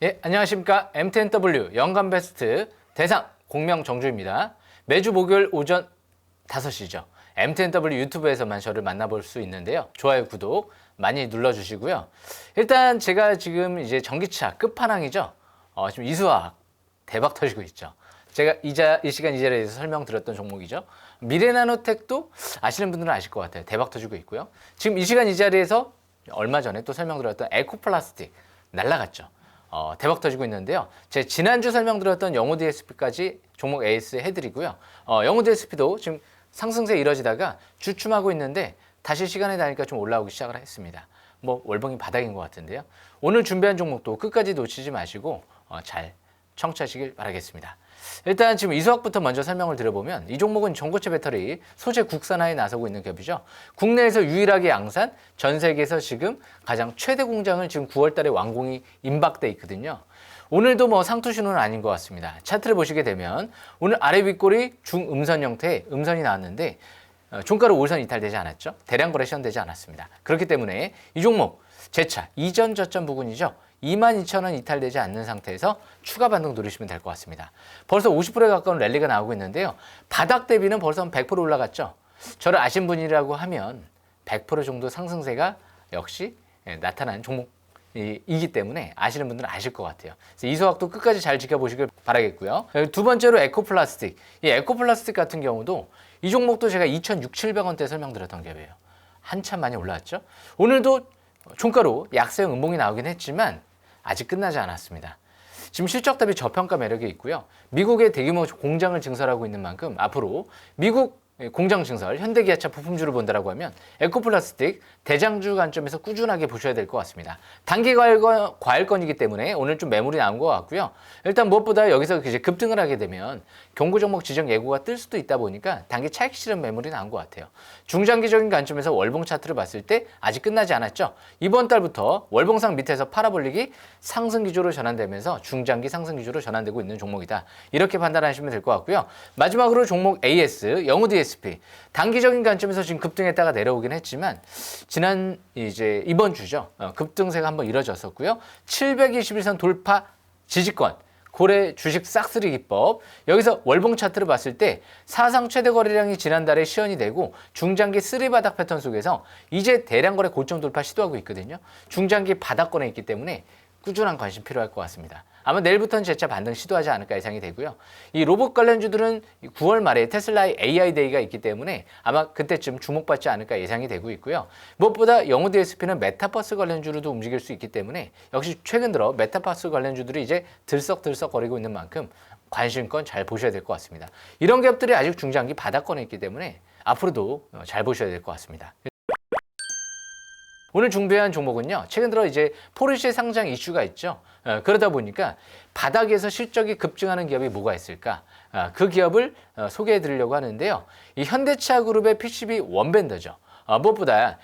예, 안녕하십니까. MTNW 연간 베스트 대상 공명 정주입니다. 매주 목요일 오전 5시죠. MTNW 유튜브에서만 저를 만나볼 수 있는데요. 좋아요, 구독 많이 눌러주시고요. 일단 제가 지금 이제 전기차 끝판왕이죠. 어, 지금 이수학 대박 터지고 있죠. 제가 이자, 이 시간 이 자리에서 설명드렸던 종목이죠. 미래나노텍도 아시는 분들은 아실 것 같아요. 대박 터지고 있고요. 지금 이 시간 이 자리에서 얼마 전에 또 설명드렸던 에코플라스틱 날라갔죠. 어, 대박 터지고 있는데요. 제 지난주 설명드렸던 영호 DSP까지 종목 AS 해드리고요. 어, 영호 DSP도 지금 상승세 이뤄지다가 주춤하고 있는데 다시 시간에 다니까 좀 올라오기 시작을 했습니다. 뭐 월봉이 바닥인 것 같은데요. 오늘 준비한 종목도 끝까지 놓치지 마시고 어, 잘 청취하시길 바라겠습니다. 일단 지금 이수학부터 먼저 설명을 드려보면 이 종목은 전고체 배터리 소재 국산화에 나서고 있는 기업이죠. 국내에서 유일하게 양산, 전 세계에서 지금 가장 최대 공장을 지금 9월 달에 완공이 임박돼 있거든요. 오늘도 뭐 상투 신호는 아닌 것 같습니다. 차트를 보시게 되면 오늘 아래 윗골이 중음선 형태의 음선이 나왔는데 어, 종가로 5선 이탈되지 않았죠. 대량 거래 시현되지 않았습니다. 그렇기 때문에 이 종목 재차 이전 저점 부근이죠. 22,000원 이탈되지 않는 상태에서 추가 반등 노리시면 될 것 같습니다. 벌써 50%에 가까운 랠리가 나오고 있는데요. 바닥 대비는 벌써 100% 올라갔죠. 저를 아신 분이라고 하면 100% 정도 상승세가 역시 예, 나타난 종목이기 때문에 아시는 분들은 아실 것 같아요. 이 수학도 끝까지 잘 지켜보시길 바라겠고요. 두 번째로 에코플라스틱. 이 에코플라스틱 같은 경우도 이 종목도 제가 2,600원대 설명드렸던 기업이에요. 한참 많이 올라왔죠. 오늘도 종가로 약세형 음봉이 나오긴 했지만 아직 끝나지 않았습니다. 지금 실적 대비 저평가 매력이 있고요. 미국의 대규모 공장을 증설하고 있는 만큼 앞으로 미국 공장 증설, 현대기아차 부품주를 본다라고 하면 에코플라스틱 대장주 관점에서 꾸준하게 보셔야 될 것 같습니다. 단기 과일건, 과일건이기 때문에 오늘 좀 매물이 나온 것 같고요. 일단 무엇보다 여기서 이제 급등을 하게 되면 경고 종목 지정 예고가 뜰 수도 있다 보니까 단기 차익 실현 매물이 나온 것 같아요. 중장기적인 관점에서 월봉 차트를 봤을 때 아직 끝나지 않았죠. 이번 달부터 월봉상 밑에서 팔아볼리기 상승 기조로 전환되면서 중장기 상승 기조로 전환되고 있는 종목이다. 이렇게 판단하시면 될 것 같고요. 마지막으로 종목 AS, 영우 DSP 단기적인 관점에서 지금 급등했다가 내려오긴 했지만 지난 이제 이번 주죠. 어, 급등세가 한번 이뤄졌었고요. 721선 돌파 지지권 고래 주식 싹쓸이 기법 여기서 월봉 차트를 봤을 때 사상 최대 거래량이 지난달에 시연이 되고 중장기 쓰리 바닥 패턴 속에서 이제 대량 거래 고점 돌파 시도하고 있거든요. 중장기 바닥권에 있기 때문에 꾸준한 관심 필요할 것 같습니다. 아마 내일부터는 재차 반등 시도하지 않을까 예상이 되고요. 이 로봇 관련주들은 9월 말에 테슬라의 AI 데이가 있기 때문에 아마 그때쯤 주목받지 않을까 예상이 되고 있고요. 무엇보다 영우 DSP는 메타버스 관련주로도 움직일 수 있기 때문에 역시 최근 들어 메타버스 관련주들이 이제 들썩들썩 거리고 있는 만큼 관심권 잘 보셔야 될 것 같습니다. 이런 기업들이 아직 중장기 바닥권에 있기 때문에 앞으로도 잘 보셔야 될 것 같습니다. 오늘 준비한 종목은요. 최근 들어 이제 포르쉐 상장 이슈가 있죠. 어, 그러다 보니까 바닥에서 실적이 급증하는 기업이 뭐가 있을까? 어, 그 기업을 어, 소개해 드리려고 하는데요. 이 현대차 그룹의 PCB 원밴더죠. 어, 무엇보다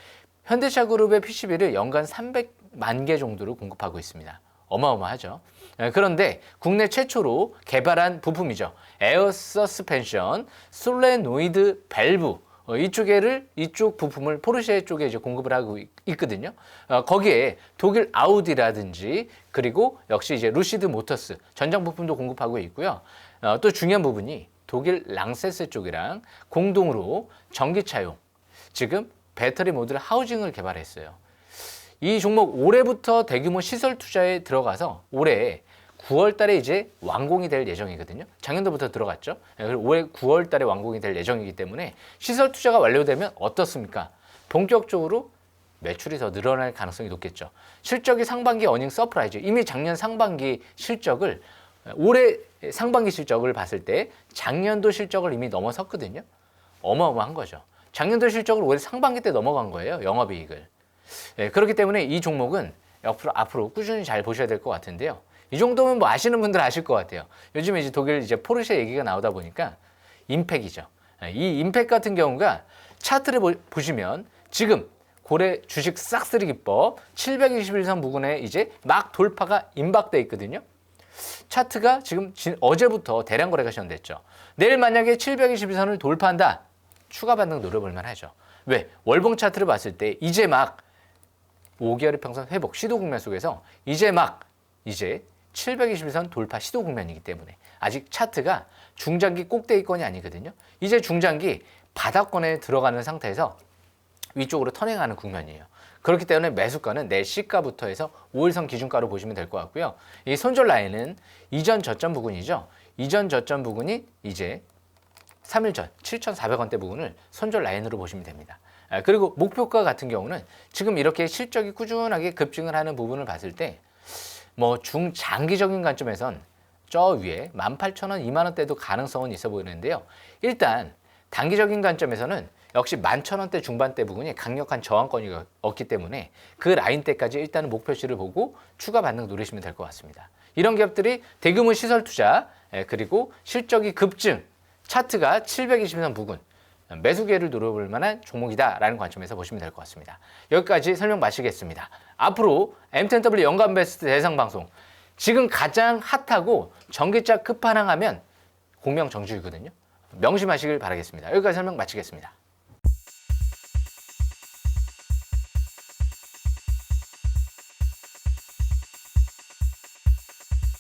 현대차 그룹의 PCB를 연간 300만 개 정도를 공급하고 있습니다. 어마어마하죠. 어, 그런데 국내 최초로 개발한 부품이죠. 에어 서스펜션 솔레노이드 밸브 어, 이쪽에를 이쪽 부품을 포르쉐 쪽에 이제 공급을 하고 있, 있거든요. 어, 거기에 독일 아우디라든지 그리고 역시 이제 루시드 모터스 전장 부품도 공급하고 있고요. 어, 또 중요한 부분이 독일 랑세스 쪽이랑 공동으로 전기차용 지금 배터리 모듈 하우징을 개발했어요. 이 종목 올해부터 대규모 시설 투자에 들어가서 올해 9월 달에 이제 완공이 될 예정이거든요. 작년도부터 들어갔죠. 예, 올해 9월 달에 완공이 될 예정이기 때문에 시설 투자가 완료되면 어떻습니까? 본격적으로 매출이 더 늘어날 가능성이 높겠죠. 실적이 상반기 어닝 서프라이즈. 이미 작년 상반기 실적을 올해 상반기 실적을 봤을 때 작년도 실적을 이미 넘어섰거든요. 어마어마한 거죠. 작년도 실적을 올해 상반기 때 넘어간 거예요. 영업이익을. 예, 그렇기 때문에 이 종목은 앞으로, 앞으로 꾸준히 잘 보셔야 될 것 같은데요. 이 정도면 뭐 아시는 분들 아실 것 같아요. 요즘에 이제 독일 이제 포르쉐 얘기가 나오다 보니까 임팩이죠. 이 임팩 같은 경우가 차트를 보, 보시면 지금 고래 주식 싹쓸이 기법 721선 부근에 이제 막 돌파가 임박돼 있거든요. 차트가 지금 진, 어제부터 대량 거래가 시작됐죠. 내일 만약에 721선을 돌파한다. 추가 반등 노려볼 만하죠. 왜? 월봉 차트를 봤을 때 이제 막 5개월의 평선 회복 시도 국면 속에서 이제 막 이제 721선 돌파 시도 국면이기 때문에 아직 차트가 중장기 꼭대기권이 아니거든요. 이제 중장기 바닥권에 들어가는 상태에서 위쪽으로 터닝하는 국면이에요. 그렇기 때문에 매수가는 내 시가부터 해서 5일선 기준가로 보시면 될 것 같고요. 이 손절 라인은 이전 저점 부근이죠. 이전 저점 부근이 이제 3일 전 7,400원대 부분을 손절 라인으로 보시면 됩니다. 아, 그리고 목표가 같은 경우는 지금 이렇게 실적이 꾸준하게 급증을 하는 부분을 봤을 때 뭐 중장기적인 관점에선 저 위에 18,000원, 2만원대도 가능성은 있어 보이는데요. 일단 단기적인 관점에서는 역시 11,000원대 중반대 부분이 강력한 저항권이 없기 때문에 그 라인대까지 일단은 목표치를 보고 추가 반등 누리시면 될 것 같습니다. 이런 기업들이 대규모 시설 투자 예, 그리고 실적이 급증 차트가 720선 부근 매수 기회를 노려볼 만한 종목이다라는 관점에서 보시면 될 것 같습니다. 여기까지 설명 마치겠습니다. 앞으로 M10W 연간 베스트 대상 방송 지금 가장 핫하고 전기차 끝판왕하면 공명 정주이거든요. 명심하시길 바라겠습니다. 여기까지 설명 마치겠습니다.